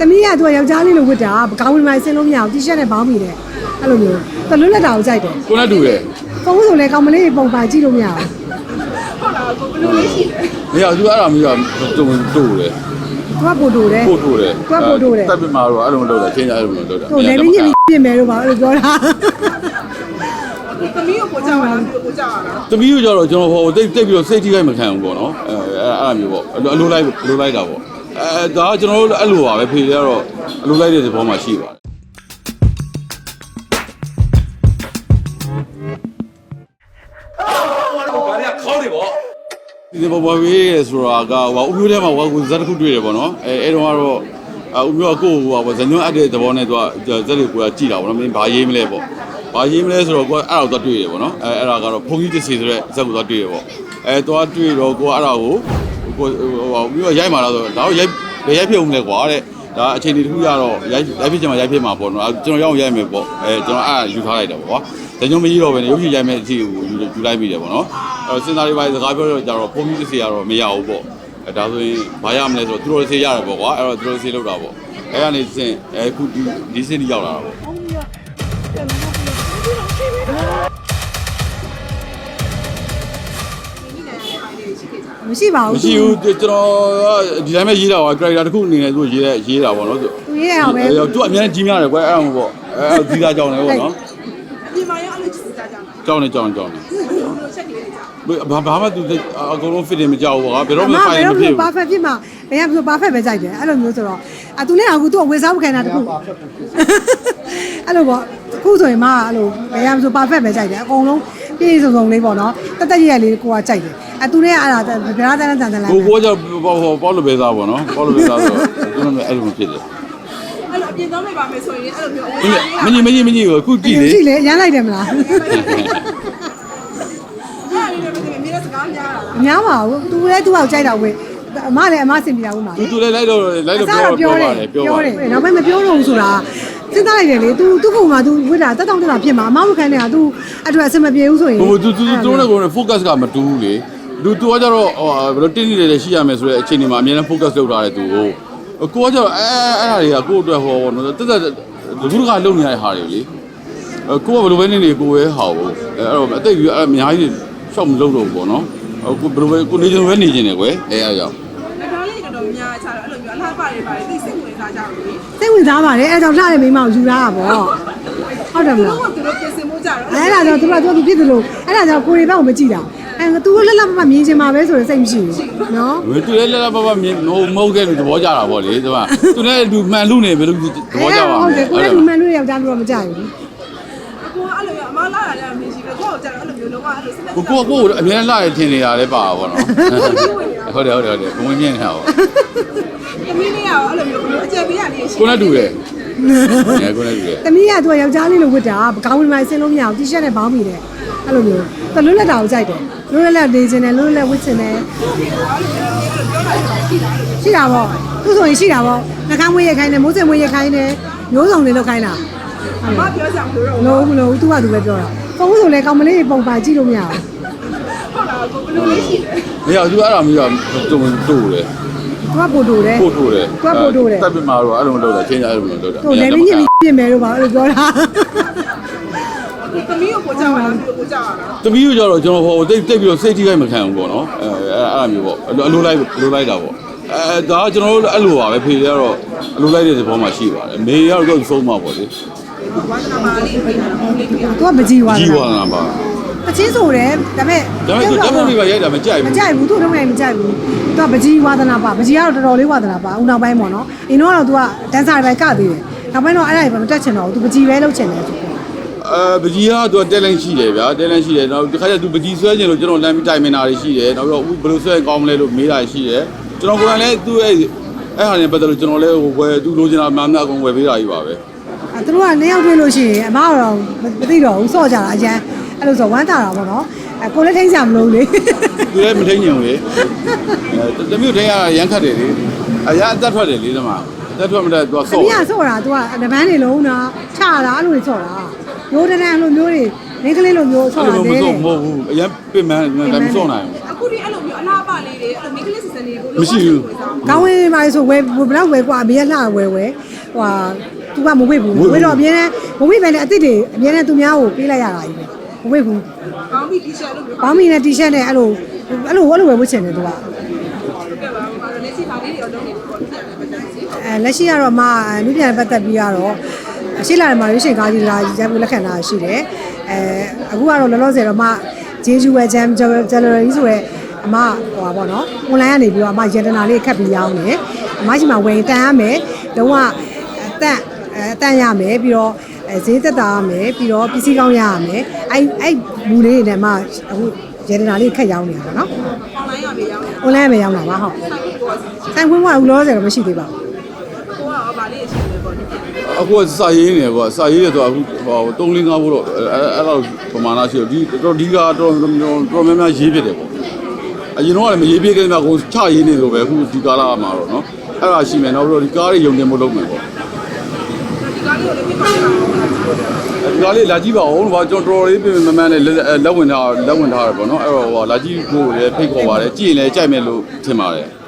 သမီးကသူကယောက်ျားလေးလိုဝတ်တာပကောင်းဝင်မှဆင်းလို့မရအောင်တီရှပ်နဲ့ဘောင်းမိတယ်အဲ့လိုမျိုးတလွတ်လက်တာကိုကြိုက်တယ်ကိုနဲ့တူတယ်ဖုန်းဆိုလဲကောင်မလေးပုံပါကြည့်လို့မရအောင်မရသူအဲ့ဒါမျိုးကတူတူတယ်သူကပို့တူတယ်ပို့တူတယ်သူကပို့တူတယ်တက်ပြမှာတော့အဲ့လိုမလုပ်တာချင်းကြအဲ့လိုမလုပ်တာသူလည်းမင်းညစ်ပြီးပြင်မယ်လို့ပါအဲ့လိုပြောတာသမီးကိုပို့ကြပါလားသူ့ကိုပို့ကြပါလားတပီးကိုကြတော့ကျွန်တော်ဟိုတိတ်တိတ်ပြီးတော့စိတ်ထိခိုက်မခံဘူးပေါ့နော်အဲအဲ့အဲ့လိုမျိုးပေါ့အလိုလိုက်လိုလိုက်တာပေါ့ အဲဒါကကျွန်တော်တို့အဲ့လိုပါပဲဖေတွေကတော့အလိုလိုက်တဲ့သဘောမှရှိပါတယ်ဘာလဲခေါင်းတွေပေါ့ဒီဘောဘောဝေးရဆိုတာကဟိုဥမျိုးထဲမှာဟိုဇက်တစ်ခုတွေ့တယ်ပေါ့နော်အဲအဲ့တော့ကတော့ဥမျိုးကကိုယ်ဟိုဟိုဇညွန်းအပ်တဲ့သဘောနဲ့သူကဇက်တွေကိုကကြည်တာပေါ့နော်မင်းဘာရေးမလဲပေါ့ဘာရေးမလဲဆိုတော့ကိုကအဲ့ဒါကိုသွားတွေ့တယ်ပေါ့နော်အဲအဲ့ဒါကတော့ဖုန်ကြီးတစ်စီဆိုတဲ့ဇက်ကိုသွားတွေ့တယ်ပေါ့အဲသွားတွေ့တော့ကိုကအဲ့ဒါကို ကိုဟိုမျိုးရိုက်มาလားဆိုတော့ဒါကိုရိုက်ဘယ်ရိုက်ဖြစ်အောင်လဲကွာတဲ့ဒါအချိန်ဒီတစ်ခုရတော့ရိုက်ရိုက်ဖြစ်ချင်မှရိုက်ဖြစ်မှာပေါ့နော်ကျွန်တော်ရောက်ရိုက်မယ်ပေါ့အဲကျွန်တော်အဲ့ယူထားလိုက်တာပေါ့ကွာဒါကြောင့်မကြီးတော့ပဲရုပ်ရှင်ရိုက်မယ်အချိန်ကိုယူလိုက်မိတယ်ပေါ့နော်အဲစဉ်းစားလေးပိုင်းစကားပြောတော့ကြတော့ဖုန်ကြီးတစ်စီကတော့မရဘူးပေါ့အဲဒါဆိုရင်ဘာရမလဲဆိုတော့သူတို့ဆေးရတယ်ပေါ့ကွာအဲ့တော့သူတို့ဆေးလောက်တာပေါ့အဲကနေစင်အဲခုဒီဒီစင်ကြီးရောက်လာတာပေါ့ မရှိပါဘူးမရှိဘူးကျွန်တော်ကဒီတိုင်းပဲရေးတာပါ character တစ်ခုအနေနဲ့သူရေးတဲ့ရေးတာပေါ့နော်သူသူရေးရအောင်ပဲသူကအများကြီးများတယ်ကွာအဲ့ဒါပေါ့အဲဒီသားကြောင်းတယ်ပေါ့နော်အပြင်မှာရောအဲ့လိုချစ်ကြကြတာကြောင်းနေကြောင်းကြောင်းနေဘယ်လိုချက်ကလေးတွေကြဘာဘာမှသူအကုန်လုံး fit နေမကြောက်ဘူးကွာဘယ်တော့မှအမဖိုဘင်ယ်မတော့ဖြစ်မှဘူးပါဖက်ဖြစ်မှာဘယ်ကဆိုပါဖက်ပဲကြိုက်တယ်အဲ့လိုမျိုးဆိုတော့အသူနဲ့အခုသူ့ဝေစားမခံတာတခုအဲ့လိုပေါ့အခုဆိုရင်မအဲ့လိုဘယ်ကဆိုပါဖက်ပဲကြိုက်တယ်အကုန်လုံးပြည့်စုံစုံလေးပေါ့နော်တက်တက်ရရလေးကိုကကြိုက်တယ် အသူနဲ့အဲ့ဒါဗရာတန်းတန်တန်လာ ကိုကိုကြောပေါ့ပေါ့လို့ပဲသားပေါ့နော်ပေါ့လို့ပဲသားဆိုတော့ကျွန်တော်အဲ့လိုမဖြစ်တယ် အဲ့လိုအပြင်သွားမိပါမယ်ဆိုရင်အဲ့လိုမျိုးအဝေး မင်းမင်းမင်းမင်းကိုခုကြည့်လေ ကြည့်လေရမ်းလိုက်တယ်မလား အဲ့ဒီလိုမျိုးမြေစကားများတာ အများပါဘူးသူလည်းသူ့အောင်ကြိုက်တာဝယ်အမလည်းအမစင်ပြတာဦးမှာ သူသူလည်းလိုက်တော့လိုက်တော့ အစား ပြော တော့ ပြော ပြော ပါ တယ် တယ်ပြော ပြော ပါ တ တယ် ယ် နောက်ပိုင်းမပြောတော့ဘူးဆိုတာစဉ်းစားလိုက်တယ်လေ तू သူ့ပုံမှာ तू ဝိတာတက်တောင့်တက်တာဖြစ်မှာအမမခံနေတာ तू အတွက်အဆင်မပြေဘူးဆိုရင် ဟိုသူသူသူတို့က focus ကမတူဘူးလေ သူသူကကြတော့ဟိုဘယ်လိုတင်းနေတယ်ရှိရမယ်ဆိုတဲ့အချိန်ဒီမှာအများနဲ့ focus လုပ်ထားတယ်သူကိုကိုကကြတော့အဲအဲ့အဲ့ဒါတွေကကိုယ့်အတွက်ဟောနော်တက်တက်လူလူကလုံနေရတဲ့ဟာတွေလေကိုကဘယ်လိုပဲနေနေကိုပဲဟာဘူးအဲ့တော့အသိကြီးအများကြီးရှော့မလုပ်တော့ဘူးပေါ့နော်ကိုဘယ်လိုပဲကိုနေချင်ပဲနေချင်တယ်ကွယ်အဲအဲ့ကြောင့်အဲ့ဒါလေးကတော့များချတာအဲ့လိုမျိုးအလားပါတွေပါတယ်သိစိတ်ဝင်စားကြတယ်လေစိတ်ဝင်စားပါတယ်အဲဒါကြောင့်လှတဲ့မိန်းမကိုယူလာတာပေါ့ဟုတ်တယ်မသူလားတို့ကသူတို့ပြင်ဆင်မှုကြတော့အဲ့ဒါကြောင့် तू က तू သူဖြစ်သလိုအဲ့ဒါကြောင့်ကိုရီဘက်ကိုမကြည့်တာ အဲ तू လက်လက်မမမြင်ချင်ပါပဲဆိုတဲ့စိတ်မရှိဘူးနော်ဘယ်သူလဲလဲလဲပါပါမြင်မဟုတ်မဟုတ်တဲ့လူသဘောကြတာပေါ့လေသူကသူလည်းလူမှန်လူနေဘယ်လိုသဘောကြပါမဟုတ်လဲတယ်ကိုလည်းလူမှန်လူယောက်ျားလူတော့မကြိုက်ဘူးအကူကအဲ့လိုမျိုးအမလာတာလည်းမရှိဘူးကိုယ့်ကိုကြတော့အဲ့လိုမျိုးလုံးဝအဲ့လိုစနစ်ကိုကိုကိုအများလာရထင်နေရတယ်ပါပါတော့ဟုတ်တယ်ဟုတ်တယ်ဟုတ်တယ်ဘုံမြင်နေတာပေါ့သမီးလေးကအဲ့လိုမျိုးအကြံပေးရလေးရှိကိုနဲ့တူတယ်အဲကိုနဲ့တူတယ်သမီးကသူကယောက်ျားလေးလိုဝတ်တာပကောင်းဝင်မှဆင်းလို့မရအောင်တီရှပ်နဲ့ဘောင်းမိတယ် အဲ့လိုမျိုးတလွတ်လက်တာကိုကြိုက်တယ်လွတ်လက်နေခြင်းနဲ့လွတ်လက်ဝတ်ခြင်းနဲ့ရှိတာပေါ့သူဆိုရင်ရှိတာပေါ့နှကမ်းမွေးရခိုင်းတယ်မိုးစင်မွေးရခိုင်းတယ်မျိုးစုံလေးလောက်ခိုင်းတာအမပြောကြမလို့တော့လုံးလုံးသူကသူပဲပြောတာဖုန်းဆိုလဲကောင်မလေးပုံပါကြည့်လို့မရဘူးဟုတ်လားကိုဘယ်လိုလေးရှိလဲမရသူအဲ့ဒါမျိုးကတူတူတယ်သူကပို့တူတယ်ပို့တူတယ်သူကပို့တူတယ်တက်ပြမှာတော့အဲ့လိုမလုပ်တာချင်းကြအဲ့လိုမလုပ်တာသူလည်းမင်းညစ်ပြီးပြင်မယ်လို့ပါအဲ့လိုပြောတာ သမီးကိုပို့ကြပါလားသူ့ကိုပို့ကြပါလားတပီးကိုကြတော့ကျွန်တော်ဟိုတိတ်တိတ်ပြီးတော့စိတ်ထိခိုက်မခံဘူးပေါ့နော်အဲအဲ့အဲ့လိုမျိုးပေါ့အလိုလိုက်လိုလိုက်တာပေါ့အဲဒါကကျွန်တော်တို့အဲ့လိုပါပဲဖေတွေကတော့အလိုလိုက်တဲ့သဘောမှရှိပါတယ်မေကတော့တော့ဆုံးမှာပေါ့လေဝါသနာမာလေးပြေးတာပေါ့လေးပြေးတာသူကပကြီးသွားကြီးဝါနာပါပချင်းဆိုတယ်ဒါပေမဲ့ဒါပေမဲ့ဓာတ်ပုံတွေပါရိုက်တာမကြိုက်မဘူးကြိုက်ဘူးသူ့တော့လည်းမကြိုက်ဘူးသူကပကြီးဝါသနာပါပကြီးကတော့တော်တော်လေးဝါသနာပါဦးနောက်ပိုင်းပေါ့နော်အင်းတော့တော့သူကဒန်ဆာတွေပဲကသေးတယ်နောက်ပိုင်းတော့အဲ့ဒါတွေပဲမတက်ချင်တော့ဘူးသူပကြီးပဲလုပ်ချင်တယ်သူ အဲပကြီးကသူကတက်လိုင်းရှိတယ်ဗျာတက်လိုင်းရှိတယ်နောက်ဒီခါကျသူပကြီးဆွဲခြင်းလို့ကျွန်တော်လမ်းပြီးတိုင်မင်တာတွေရှိတယ်နောက်ပြီးတော့ဘယ်လိုဆွဲကောင်းမလဲလို့မေးတာရှိတယ်ကျွန်တော်ကိုယ်တိုင်လည်းသူ့ရဲ့အဲ့ဟာနဲ့ပတ်သက်လို့ကျွန်တော်လည်းဟိုဝယ်သူလိုချင်တာမှန်မှန်အကုန်ဝယ်ပေးတာကြီးပါပဲအဲသူတို့ကနှစ်ယောက်တွေ့လို့ရှိရင်အမကတော့မသိတော့ဘူးစော့ကြတာအရန်အဲ့လိုဆိုဝမ်းတာတာပေါ့နော်အဲကိုလည်းထိန်းကြမလို့လေသူလည်းမထိန်ညင်ဘူးလေအဲတမျိုးထိန်ရရမ်းခတ်တယ်လေအရာအသက်ထွက်တယ်လေဒီမှာအသက်ထွက်မတဲ့သူက။ဆော့သမီးကဆော့တာ तू ကတပန်းတွေလုံးတာချတာအဲ့လိုတွေ ဆော့တာ။ရိုးတန်းအဲ့လိုမျိုးတွေမင်းကလေးလိုမျိုးဆော့အဲ့တာလိုမနေဆော့မဟုတ်ဘူးအရင်ပြင်မှန်းလည်းမဆော့နိုင်ဘူးအခုဒီအဲ့လိုမျိုးအလားပါလေးတွေအဲ့လိုမိန်းကလေးစစ်စံလေးကိုမရှိဘူးကောင်းဝင်ပါလေဆိုဝယ်ဘယ်တော့ဝယ်ကွာအမေကလှဝယ်ဝယ်ဟွာသူကမဝေ့ဘူးဝေ့တော့အမြဲတမ်းမဝေ့ပဲနဲ့အစ်စ်တွေအမြဲတမ်းသူများကိုပေးလိုက်ရတာကြီးပဲမဝေ့ဘူးကောင်းပြီဒီချက်လို့ပြောဘောင်းမီနဲ့တီရှပ်နဲ့အဲ့လိုအဲ့လိုဝတ်လို့ဝယ်ဝတ်ချင်တယ်သူကခဲ့ပါဦးပါတော့လက်ရှိပါလေးတွေတော့လုပ်နေပေါ့ပြရတယ်ပတ်သက်စီအဲလက်ရှိကတော့မှလူပြန်ပတ်သက်ပြီးတော့ အရှိလာတယ်မှာရွှေရှင်ကားကြီးလာရဖို့လက်ခံတာရှိတယ်အဲအခုကတော့လောလောဆယ်တော့မှဂျေဂျူဝဲဂျမ်ဂျယ်လရီဆိုရဲအမဟိုပါပေါ့နော် online ကနေပြီးတော့အမရတနာလေးခတ်ပြီးရောင်းတယ်အမရှိမှဝယ်တန်ရမယ်လုံးဝအတန့်အတန့်ရမယ်ပြီးတော့အဲဈေးသက်သာရမယ်ပြီးတော့ပစ္စည်းကောင်းရရမယ်အဲ့အဲ့မူလေးတွေနဲ့မှအခုရတနာလေးခတ်ရောင်းနေတာပေါ့နော်အွန်လိုင်းကပဲရောင်းနေ online ပဲရောင်းတာပါဟုတ်ဆိုင်ကိုကိုကဆိုင်ခွင့်ကအခုလောလောဆယ်တော့မရှိသေးပါဘူးကိုကတော့ဗာလေးအချင်းပဲပေါ့ဒီ အခုကစာရေးနေပေါ့စာရေးရဆိုအခုဟို3 4 5ဘို့တော့အဲအဲ့လောက်ပမာဏရှိတော့ဒီတော်ဒီကတော့တော်တော်များများရေးဖြစ်တယ်ပေါ့အရင်တော့လည်းမရေးပြခဲ့မှကိုချရေးနေလို့ပဲအခုဒီကာလမှာတော့နော်အဲ့ဒါရှိမယ်နောက်ပြီးတော့ဒီကားတွေယုံတင်ဖို့လုပ်မယ်ပေါ့ဒီကားလေးကိုလည်းပြပါအောင်ဒီကားလေးလာကြည့်ပါဦးဘာကျွန်တော်တော်လေးပြင်မမှန်နဲ့လက်ဝင်ထားလက်ဝင်ထားရပေါ့နော်အဲ့တော့ဟိုလာကြည့်ဖို့လည်းဖိတ်ခေါ်ပါတယ်ကြည့်ရင်လည်းကြိုက်မယ်လို့ထင်ပါတယ်